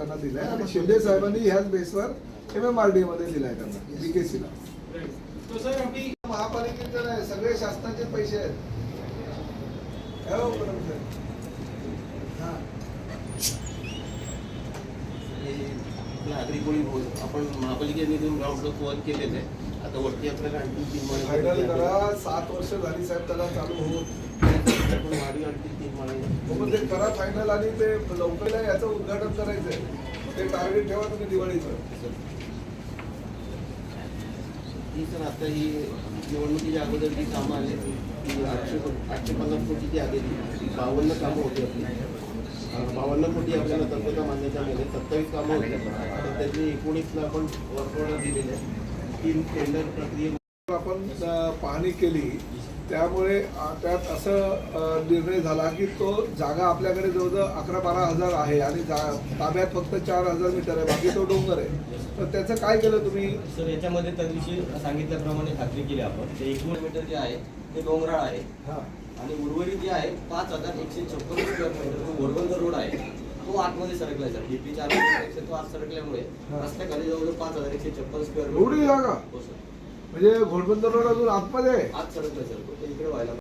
त्यांना दिलाय. आणि शिंदे साहेबांनी ह्याच बेसवर एम एम आर डी मध्ये दिलाय त्यांना बीकेसीला तो सर अभी महापालिकेचे नाही सगळे शासनाचे पैसे आहेत. हो. हा. नागरिक कोळी बोल आपण महापालिकेने ग्राउंड वर केलेलं आहे? आता वरती आपल्याला आणखी तीन महिने करा सात वर्ष झाली साहेब त्याला चालू होऊन. ते करा फायनल आणि ते लवकर याचं उद्घाटन करायचंय. ते टार्गेट ठेवा तुम्ही दिवाळीचं. ही सर आता ही निवडणुकीच्या अगोदर जी कामं आली ती आठशे आठशे पन्नास कोटीची आली. बावन्न कामं होती आपली. बावन्न कोटी आपल्याला तत्वता मान्यता मिळाली. सत्तावीस कामं होती. आता त्यातली एकोणीसला आपण वर्कऑर्डर दिलेले आहे. तीन टेंडर प्रक्रिये आपण पाहणी केली त्यामुळे त्यात असं निर्णय झाला की तो जागा आपल्याकडे जवळजवळ अकरा बारा हजार आहे आणि जा- ताब्यात फक्त चार हजार मीटर आहे बाकी तो डोंगर आहे. तर त्याचं काय केलं तुम्ही? सर याच्यामध्ये त्या दिवशी सांगितल्याप्रमाणे खात्री केली आपण. ते एकूण मीटर जे आहे ते डोंगराळ आहे. हा. आणि उर्वरित जे आहे पाच हजार एकशे छप्पन स्क्वेअर मीटर जो घोडबंद रोड आहे तो आतमध्ये सरकलाय सर. तो आत सरकल्यामुळे. रस्त्याखाली जवळ पाच हजार एकशे छप्पन स्क्वेअर जागा? हो सर. म्हणजे घोडबंदर रोड अजून आतमध्ये आहे. आत सर इकडे व्हायला